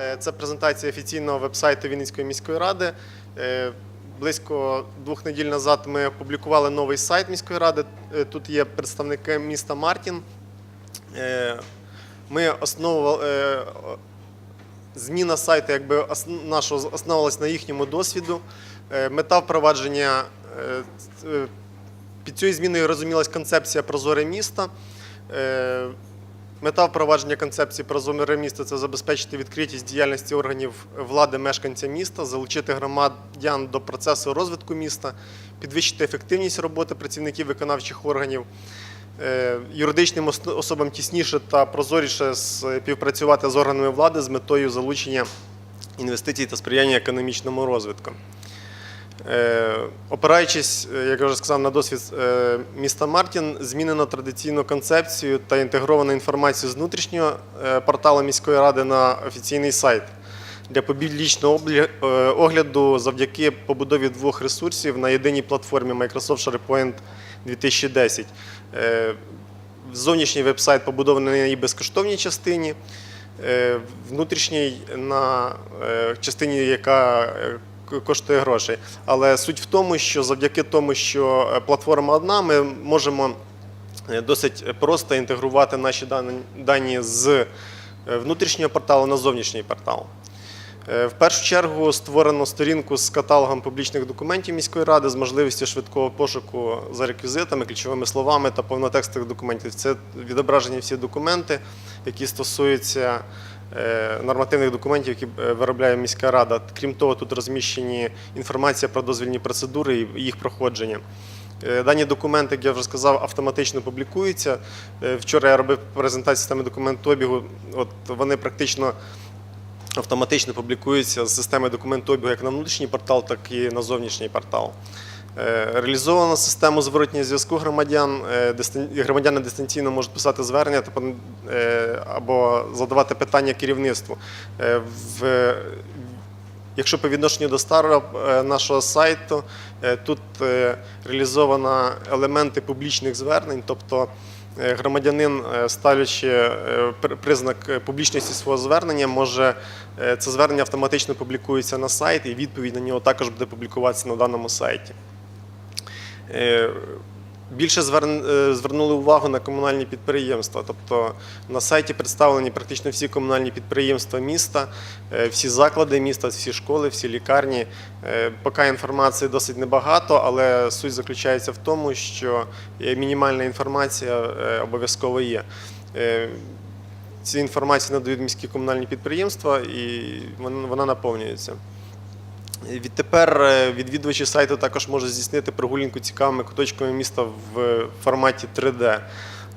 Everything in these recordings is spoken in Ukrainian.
Е, Це презентація офіційного вебсайту Вінницької міської ради. Е, Близько двох неділь назад ми опублікували новий сайт міської ради. Е, Тут є представники міста Мартін. Ми основували. Зміна сайту якби нашого основувалась на їхньому досвіду. Мета впровадження під цією зміною розумілась концепція прозоре міста. Мета впровадження концепції прозоре місто це забезпечити відкритість діяльності органів влади мешканця міста, залучити громадян до процесу розвитку міста, підвищити ефективність роботи працівників виконавчих органів, е, юридичним ос- особам тісніше та прозоріше співпрацювати з органами влади з метою залучення інвестицій та сприяння економічному розвитку. Е, Опираючись, е, як я вже сказав, на досвід е, міста Мартін, змінено традиційну концепцію та інтегровано інформацію з внутрішнього порталу міської ради на офіційний сайт. Для публічного огляду завдяки побудові двох ресурсів на єдиній платформі Microsoft SharePoint 2010. Е, Зовнішній веб-сайт побудований на її безкоштовній частині, внутрішній на частині, яка коштує грошей. Але суть в тому, що завдяки тому, що е, платформа одна, ми можемо е, досить просто інтегрувати наші дані- з е, внутрішнього порталу на зовнішній портал. В першу чергу створено сторінку з каталогом публічних документів міської ради з можливістю швидкого пошуку за реквізитами, ключовими словами та повнотекстових документів. Це відображені всі документи, які стосуються нормативних документів, які е, виробляє міська рада. Крім того, тут розміщені інформація про дозвільні процедури і їх проходження. Е, Дані документи, як я вже сказав, автоматично публікуються. Е, Вчора я робив презентацію системи документообігу. От вони практично автоматично публікуються з системи документообігу як на внутрішній портал, так і на зовнішній портал. Е, Реалізовано систему зворотнього зв'язку громадян. Е, Громадяни дистанційно можуть писати звернення е, або задавати питання керівництву. Якщо по відношенню до старого нашого сайту, тут реалізовано елементи публічних звернень, тобто громадянин, ставлячи признак публічності свого звернення, може це звернення автоматично публікується на сайт, і відповідь на нього також буде публікуватися на даному сайті. Е, Більше е, звернули увагу на комунальні підприємства. Тобто на сайті представлені практично всі комунальні підприємства міста, е, всі заклади міста, всі школи, всі лікарні. Поки інформації досить небагато, але суть заключається в тому, що мінімальна інформація обов'язково є. Ці інформації надають міські комунальні підприємства і вона наповнюється. Відтепер е, відвідувачі сайту також можуть здійснити прогулянку цікавими куточками міста в форматі 3D.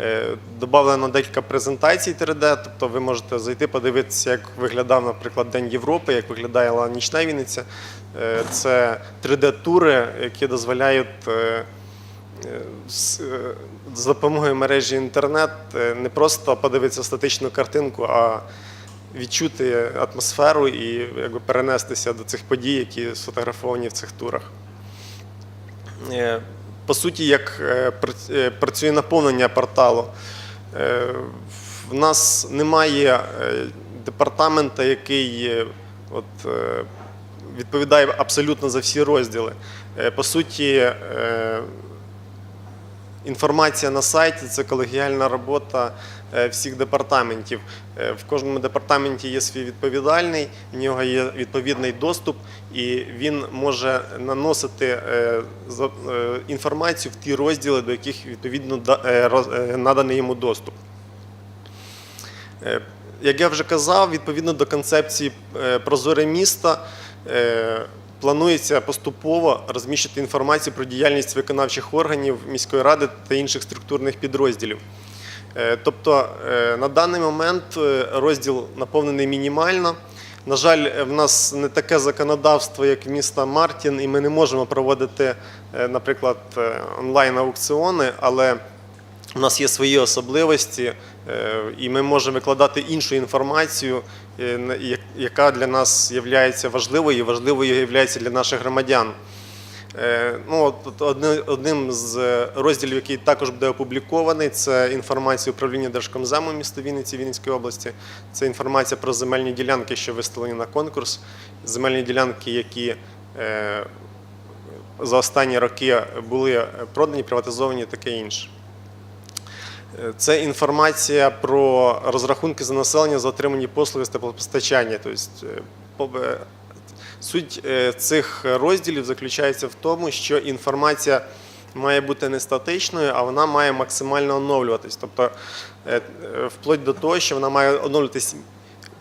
Е, Добавлено декілька презентацій 3D, тобто ви можете зайти, подивитися, як виглядав, наприклад, День Європи, як виглядає нічна Вінниця. Е, Це 3D-тури, які дозволяють з допомогою мережі інтернет не просто подивитися статичну картинку, а відчути атмосферу і якби, перенестися до цих подій, які сфотографовані в цих турах. Е, По суті, як е, е, працює наповнення порталу. В нас немає департамента, який от, відповідає абсолютно за всі розділи. По суті, Інформація на сайті це колегіальна робота е, всіх департаментів. Е, В кожному департаменті є свій відповідальний, в нього є відповідний доступ, і він може наносити е, інформацію в ті розділи, до яких відповідно наданий йому доступ. Як я вже казав, відповідно до концепції прозоре місто е, планується поступово розміщити інформацію про діяльність виконавчих органів міської ради та інших структурних підрозділів. Е, Тобто е, на даний момент е, розділ наповнений мінімально. На жаль, в нас не таке законодавство, як міста Мартін, і ми не можемо проводити, наприклад, онлайн-аукціони, але у нас є свої особливості, і ми можемо викладати іншу інформацію, яка для нас є важливою і важливою є для наших громадян. Е, Ну, одним з розділів, який також буде опублікований, це інформація управління Держкомзему міста Вінниці, Вінницької області. Це інформація про земельні ділянки, що виставлені на конкурс, земельні ділянки, які е, за останні роки були продані, приватизовані, таке інше. Це інформація про розрахунки за населення за отримані послуги з теплопостачання. Тобто, е, е, суть е, цих розділів заключається в тому, що інформація має бути не статичною, а вона має максимально оновлюватись. Тобто, вплоть до того, що вона має оновлюватись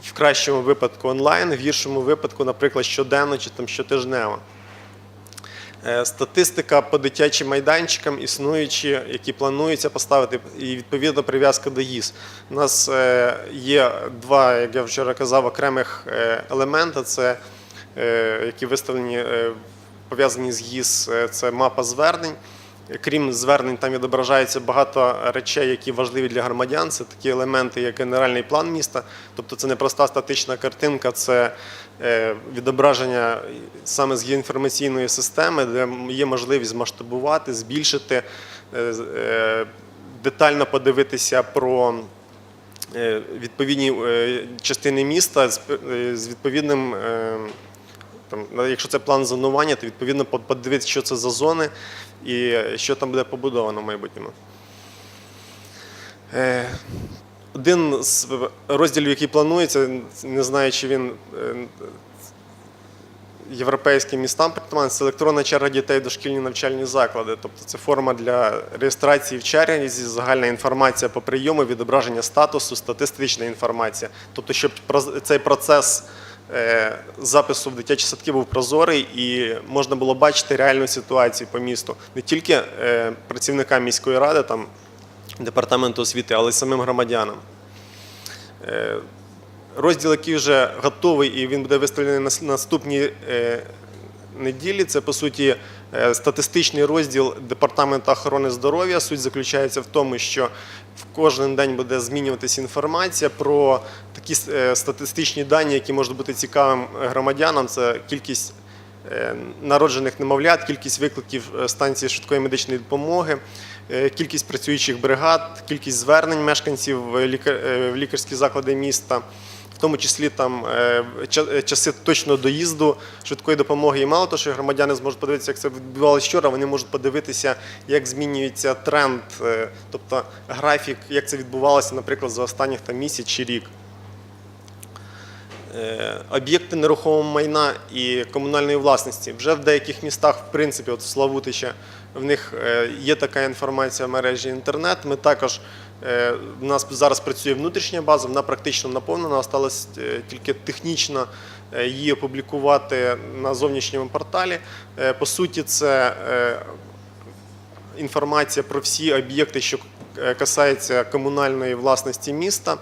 в кращому випадку онлайн, в гіршому випадку, наприклад, щоденно чи там щотижнево. Е, Статистика по дитячим майданчикам існуючі, які плануються поставити, і відповідно прив'язка до ГІС. У нас е, є два, як я вчора казав, окремих е, елемента. Це які виставлені пов'язані з ГІС. Це мапа звернень. Крім звернень, там відображається багато речей, які важливі для громадян. Це такі елементи, як генеральний план міста. Тобто це не проста статична картинка, це е, відображення саме з інформаційної системи, де є можливість масштабувати, збільшити, е, е, детально подивитися про відповідні частини міста з відповідним. Там, ну, якщо це план зонування, то відповідно подивитися, що це за зони і що там буде побудовано в майбутньому. Е, Один з розділів, який планується, не знаю, чи він е, європейським містам притаманний, це електронна черга дітей дошкільні навчальні заклади. Тобто це форма для реєстрації в черзі, загальна інформація по прийому, відображення статусу, статистична інформація. Тобто, щоб цей процес запису в дитячі садки був прозорий і можна було бачити реальну ситуацію по місту. Не тільки е, працівникам міської ради, там, департаменту освіти, але й самим громадянам. Е, Розділ, який вже готовий, і він буде виставлений на наступній е, неділі. Це по суті е, статистичний розділ департаменту охорони здоров'я. Суть заключається в тому, що в кожен день буде змінюватися інформація про такі е, статистичні дані, які можуть бути цікавим громадянам. Це кількість е, народжених немовлят, кількість викликів е, станції швидкої медичної допомоги, е, кількість працюючих бригад, кількість звернень мешканців в лікар- е, в лікарські заклади міста. В тому числі там е, ча- е, часи точного доїзду швидкої допомоги. І мало того, що громадяни зможуть подивитися, як це відбувалося вчора, вони можуть подивитися, як змінюється тренд, е, тобто графік, як це відбувалося, наприклад, за останніх місяць чи рік. Е, Об'єкти нерухомого майна і комунальної власності. Вже в деяких містах, в принципі, от в Славутича, в них е, є така інформація в мережі інтернет. Ми також е, у нас зараз працює внутрішня база, вона практично наповнена. Осталось тільки технічно її опублікувати на зовнішньому порталі. По суті, це інформація про всі об'єкти, що касаються комунальної власності міста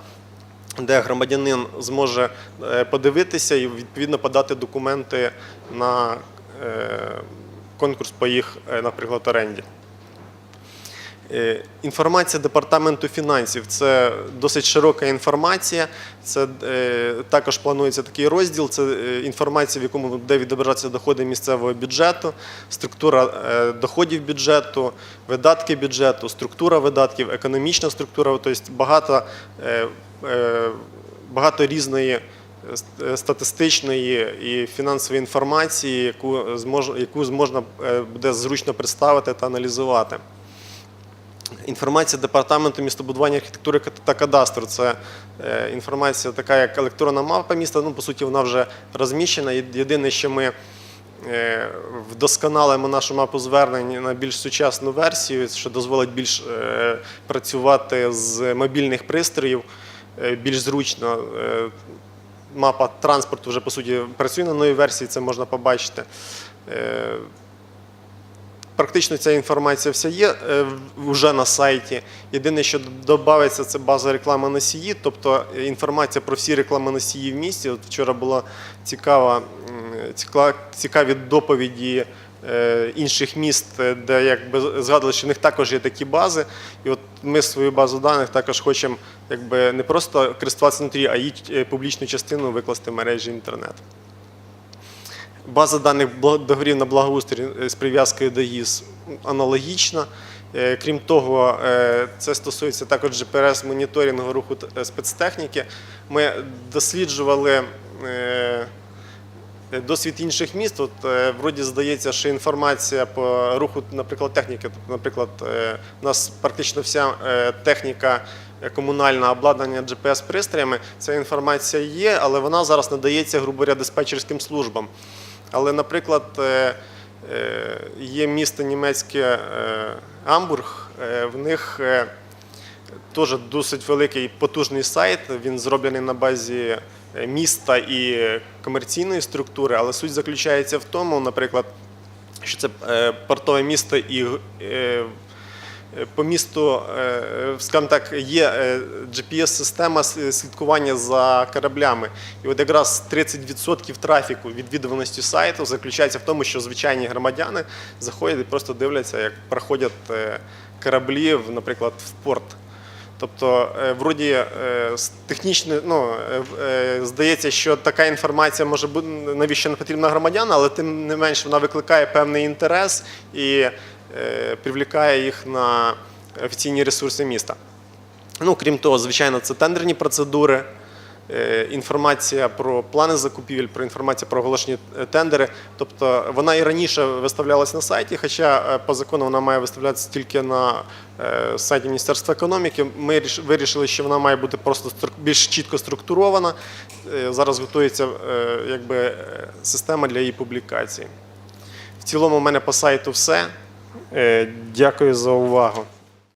де громадянин зможе е, подивитися і відповідно подати документи на е, конкурс по їх, е, наприклад, оренді. Е, Інформація департаменту фінансів це досить широка інформація. Це е, також планується такий розділ. Це е, інформація, в якому буде відображатися доходи місцевого бюджету, структура доходів бюджету, видатки бюджету, структура видатків, економічна структура. Тобто багато, багато різної статистичної і фінансової інформації, яку змож, яку зможна буде зручно представити та аналізувати. Інформація департаменту містобудування, архітектури та кадастру. Це е, інформація така, як електронна мапа міста. Ну, по суті, вона вже розміщена. Єдине, що ми е, вдосконалимо нашу мапу звернень на більш сучасну версію, що дозволить більш е, працювати з мобільних пристроїв, більш зручно. Мапа транспорту вже по суті працює на новій версії, це можна побачити. Практично ця інформація вся є е, вже на сайті. Єдине, що додається, це база реклами носії, тобто е, інформація про всі рекламоносії в місті. От вчора була цікава, цікаві доповіді е, інших міст, де якби згадували, що в них також є такі бази. І от ми свою базу даних також хочемо якби не просто користуватися внутрі, а е, публічну частину викласти в мережі інтернет. База даних договорів на благоустрій е, з прив'язкою до ЄС аналогічна. Е, Крім того, е, це стосується також GPS-моніторингу руху е, спецтехніки. Ми досліджували досвід інших міст. От, вроді здається, що інформація по руху, наприклад, техніки. Тобто, наприклад, у нас практично вся техніка е, комунальна обладнання GPS-пристроями. Ця інформація є, але вона зараз надається, грубо говоря, диспетчерським службам. Але, наприклад, е, е, є місто німецьке е, Амбург, в них теж досить великий потужний сайт. Він зроблений на базі міста і комерційної структури, але суть заключається в тому, наприклад, що це портове місто і по місту, е, скажімо так, є е, GPS-система слідкування за кораблями. І от якраз 30% трафіку відвідуваності сайту заключається в тому, що звичайні громадяни заходять і просто дивляться, як проходять е, кораблі, наприклад, в порт. Тобто, е, вроді е, технічно, ну, е, е, здається, що така інформація може бути навіщо не потрібна громадянам, але тим не менш вона викликає певний інтерес і е, привлікає їх на офіційні ресурси міста. Ну, крім того, звичайно, це тендерні процедури, е, інформація про плани закупівель, про інформацію про оголошені е, тендери. Тобто вона і раніше виставлялась на сайті, хоча е, по закону вона має виставлятися тільки на е, сайті Міністерства економіки. Ми вирішили, що вона має бути просто більш чітко структурована. Е, Зараз готується е, якби, е, система для її публікації. В цілому, у мене по сайту все. Е, Дякую за увагу.